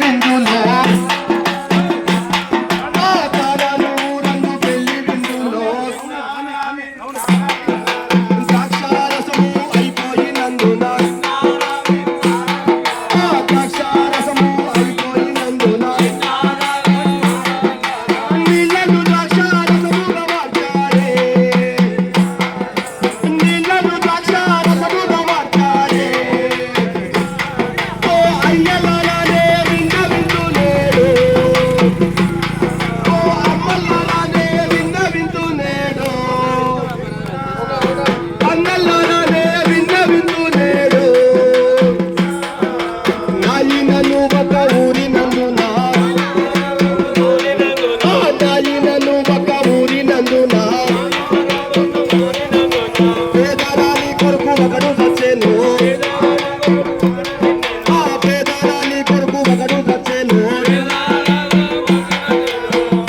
when you lost. వచ్చేను. ఆ పేదరాలి కొడుకు ఒకడు వచ్చేను.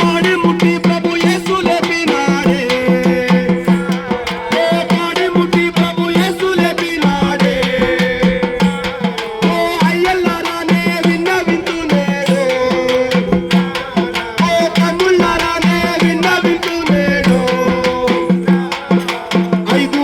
ఆడి ముట్టి ప్రభు యేసు లేపినాడే. ఓ ఆడి ముట్టి ప్రభు యేసు లేపినాడే. ఓ అయ్యల్లారానే విన్న వింటునేడు ఓ తమ్ముళ్ళారానే విన్న వింటునేడు ఐదు